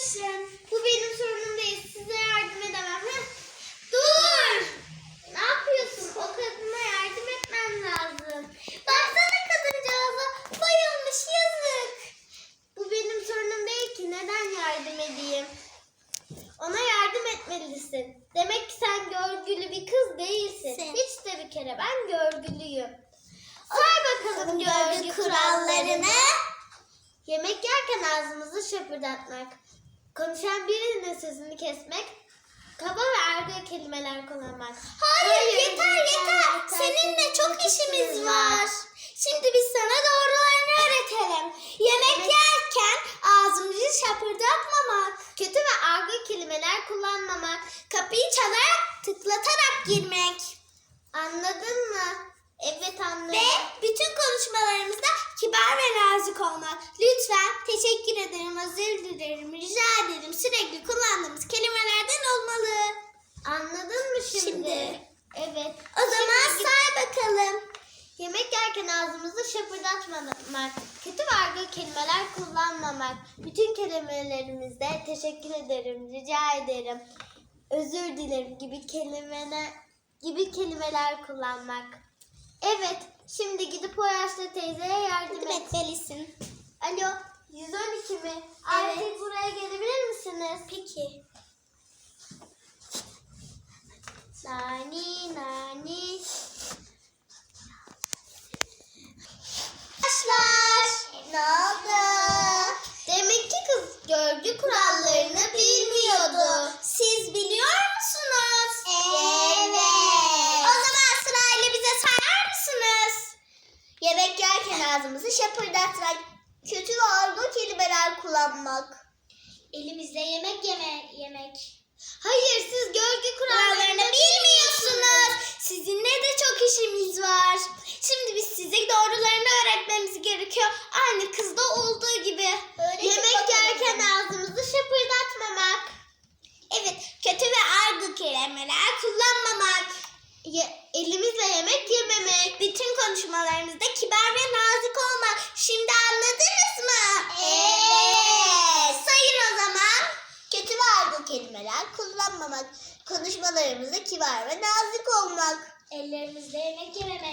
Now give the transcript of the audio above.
yapmışım. Bu benim sorunum değil. Size yardım edemem. Heh. Dur! Ne yapıyorsun? O kadına yardım etmem lazım. Baksana kadıncağıza bayılmış yazık. Bu benim sorunum değil ki. Neden yardım edeyim? Ona yardım etmelisin. Demek ki sen görgülü bir kız değilsin. Sen. Hiç de bir kere ben görgülüyüm. Sor bakalım görgü kurallarını. kurallarını. Yemek yerken ağzımızı şapırdatmak. Konuşan birinin sözünü kesmek. Kaba ve ergo kelimeler kullanmak. Hayır, yeter yeter. Seninle çok işimiz var. Şimdi biz sana doğrularını öğretelim. Yemek yerken ağzımızı şapırdatmamak. Kötü ve argo kelimeler kullanmamak. Kapıyı çalarak tıklatarak girmek. Anladın mı? Evet anladım. Ve bütün konuşmalarımızda kibar ve nazik olmak. Lütfen teşekkür ederim, özür dilerim, rica ederim. Sürekli kullandığımız kelimelerden olmalı. Anladın mı şimdi? Şimdi. Evet. O zaman Şimdi say bakalım. Yemek yerken ağzımızı şapırdatmamak, kötü ve argo kelimeler kullanmamak, bütün kelimelerimizde teşekkür ederim, rica ederim, özür dilerim gibi kelimeler gibi kelimeler kullanmak. Evet, şimdi gidip o yaşlı teyzeye yardım Yardım et. etmelisin. Alo, 112 mi? Evet. Artık buraya gelebilir misiniz? Peki. Nani. Arkadaşlar ne oldu? Demek ki kız görgü kurallarını bilmiyordu. Siz biliyor musunuz? Evet. O zaman sırayla bize sayar mısınız? Yemek şapırdatmak, kötü ve argo kelimeler kullanmak. Elimizle yemek yeme yemek. Hayır siz görgü Kurallarını bilmiyorsunuz. Sizinle de çok işimiz var. Şimdi biz size doğrularını öğretmemiz gerekiyor. Aynı kızda olduğu gibi. Yemek yerken ağzımızı şapırdatmamak. Evet, kötü ve argo kelimeler kullanmamak. Ye- elimizle yemek yememek. Bütün konuşmalarınızda kibar ve nazik olmak. Şimdi anladınız mı? Evet. Sayın o zaman. Kelimeler kullanmamak. Konuşmalarımızda kibar ve nazik olmak. Ellerimizle yemek yememek.